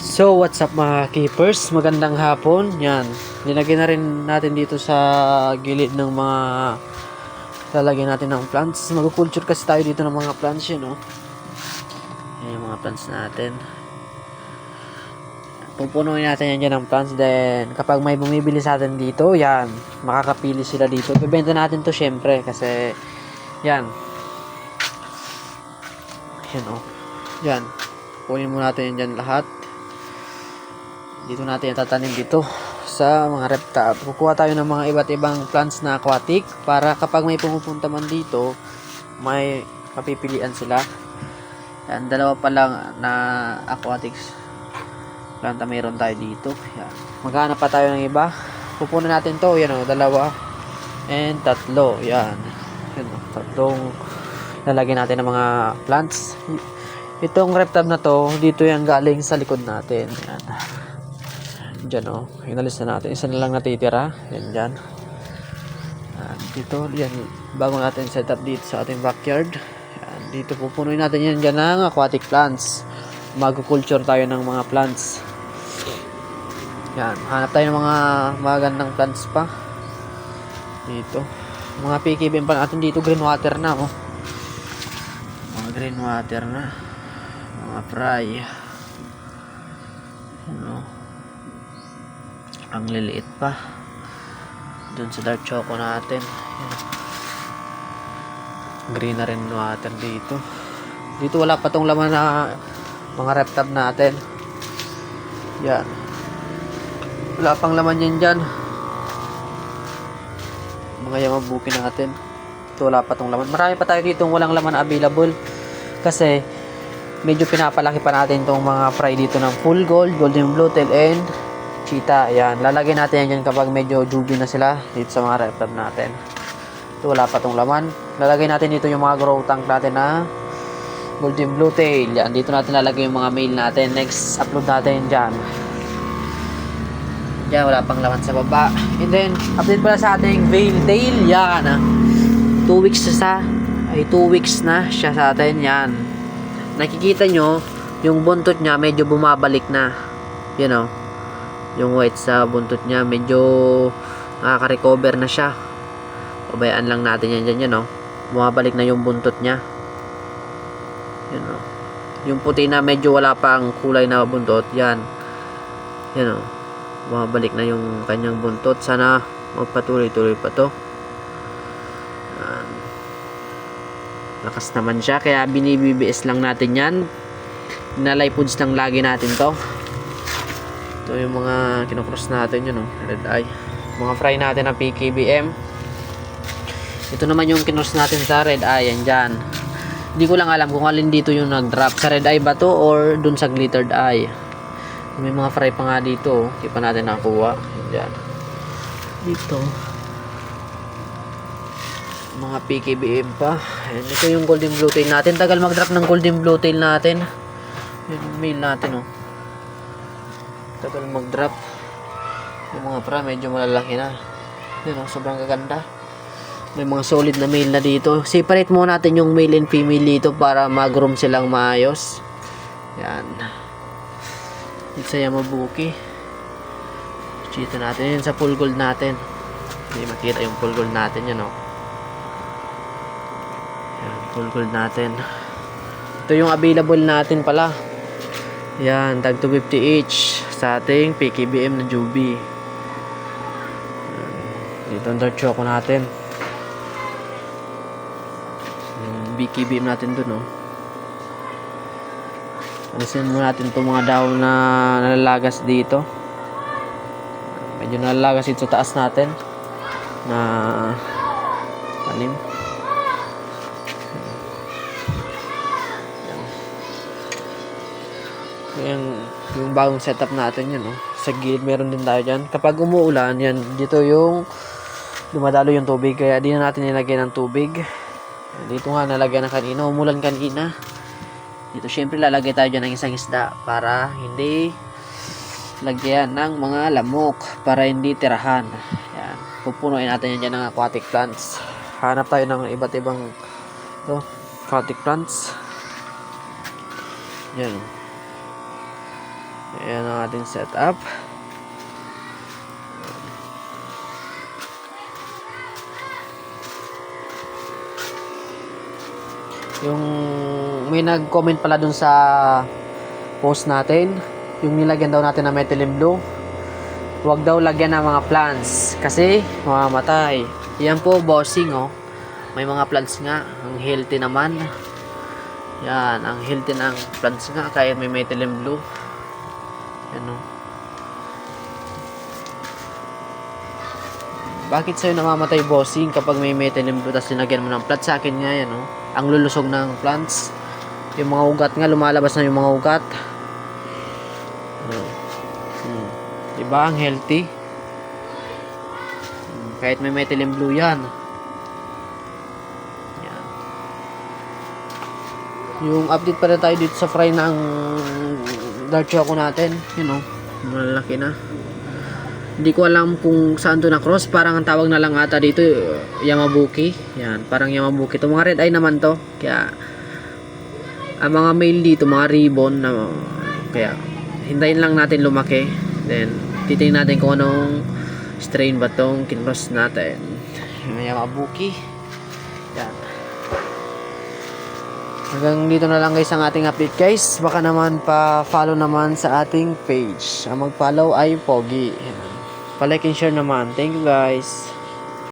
So, what's up mga keepers? Magandang hapon. Yan. Nilagay na rin natin dito sa gilid ng mga lalagyan natin ng plants. Mag-culture kasi tayo dito ng mga plants yun, no? Yan yung mga plants natin. Pupunuin natin yan dyan ng plants. Then, kapag may bumibili sa atin dito, yan. Makakapili sila dito. Ibenta natin to syempre kasi, yan. Yan, oh. Yan. Kunin mo natin yan dyan lahat dito natin tatanim dito sa mga repta. Kukuha tayo ng mga iba't ibang plants na aquatic para kapag may pumupunta man dito, may mapipilian sila. Yan, dalawa pa lang na aquatics planta mayroon tayo dito. Yan. Maghanap pa tayo ng iba. Pupunan natin to, yan o, dalawa and tatlo. Yan. Yan o, tatlong lalagyan natin ng mga plants. Itong reptab na to, dito yan galing sa likod natin. Yan. Diyan o. Oh. Inalis na natin. Isa na lang natitira. Yan dyan. Yan, dito. Yan. Bago natin set up dito sa ating backyard. Yan, dito pupunuin natin yan dyan ng aquatic plants. Mag-culture tayo ng mga plants. Yan. Hanap tayo ng mga magandang plants pa. Dito. Mga PKBM pa natin dito. Green water na oh. Mga green water na. Mga fry. Ano. Ang liliit pa. Doon sa dark choco natin. Yan. Green na rin water dito. Dito wala pa tong laman na mga reptab natin. Yan. Wala pang laman yan dyan. Mga yamabuki natin. Ito wala pa tong laman. Marami pa tayo dito walang laman available. Kasi medyo pinapalaki pa natin tong mga fry dito ng full gold, golden blue tail and cheetah. Ayan. Lalagay natin yan dyan kapag medyo juby na sila dito sa mga reptab natin. Ito wala pa tong laman. Lalagay natin dito yung mga grow tank natin na golden blue tail. Yan. Dito natin lalagay yung mga male natin. Next upload natin dyan. Yan. Wala pang laman sa baba. And then, update pala sa ating veil tail. Yan. 2 weeks sa ay 2 weeks na siya sa atin. Yan. Nakikita nyo, yung buntot niya medyo bumabalik na. You know yung white sa buntot niya medyo nakaka-recover na siya pabayaan lang natin yan dyan yun no? bumabalik na yung buntot niya yun no? yung puti na medyo wala pang kulay na buntot yan yan no? bumabalik na yung kanyang buntot sana magpatuloy-tuloy pa to yan. lakas naman siya kaya binibibis lang natin yan nalay foods lang lagi natin to ito yung mga kinocross natin yun, oh, red eye. Mga fry natin na PKBM. Ito naman yung kinocross natin sa red eye, yan dyan. Hindi ko lang alam kung alin dito yung nag-drop. Sa red eye ba to or dun sa glittered eye. May mga fry pa nga dito, oh. Hindi pa natin nakuha. Yan dyan. Dito. Mga PKBM pa. Ayan, ito yung golden blue tail natin. Tagal mag-drop ng golden blue tail natin. Yung mail natin, oh tagal mag drop yung mga pra medyo malalaki na. Yun o sobrang gaganda. May mga solid na male na dito. Separate muna natin yung male and female dito para mag-room silang maayos. Yan. Dito sa Yamabuki chita natin. Yun sa full gold natin. Hindi makita yung full gold natin yun o yan full gold natin. Ito yung available natin pala yan, tag 250 each sa ating PKBM na Juby. Dito ang dark choco natin. Yung BKBM natin dun, oh. Alisin muna natin itong mga dahon na nalalagas dito. Medyo nalalagas dito sa taas natin. Na talim. Yung, yung bagong setup natin yun, no? Sa gilid, meron din tayo dyan. Kapag umuulan, yan, dito yung dumadalo yung tubig. Kaya di na natin nilagyan ng tubig. Dito nga nalagyan na kanina. Umulan kanina. Dito, syempre, lalagay tayo dyan ng isang isda para hindi lagyan ng mga lamok para hindi tirahan. Yan. Pupunuin natin yan dyan ng aquatic plants. Hanap tayo ng iba't ibang to, aquatic plants. Yan. Ayan. ating setup. Yung may nag-comment pala dun sa post natin, yung nilagyan daw natin na methylene blue. Huwag daw lagyan ng mga plants kasi mamamatay. Yan po bossing oh. May mga plants nga, ang healthy naman. Yan, ang healthy ng plants nga kaya may methylene blue. Yan oh. Bakit sa'yo namamatay bossing kapag may methylene blue tapos linagyan mo ng plant? Sa akin nga yan oh. Ang lulusog ng plants. Yung mga ugat nga, lumalabas na yung mga ugat. Hmm. Hmm. Diba? Ang healthy. Hmm. Kahit may methylene blue yan. Yan. Yung update pa rin tayo dito sa fry ng dark choco natin. You know, malaki na. Hindi ko alam kung saan to na cross. Parang ang tawag na lang ata dito, uh, Yamabuki. Yan, parang Yamabuki. Ito mga red eye naman to. Kaya, ang mga male dito, mga ribbon na kaya hintayin lang natin lumaki. Then, titingnan natin kung anong strain ba tong kinross natin. Yung Yamabuki. Hanggang dito na lang guys ang ating update guys. Baka naman pa-follow naman sa ating page. Ang mag-follow ay Pogi. Pa-like and share naman. Thank you guys.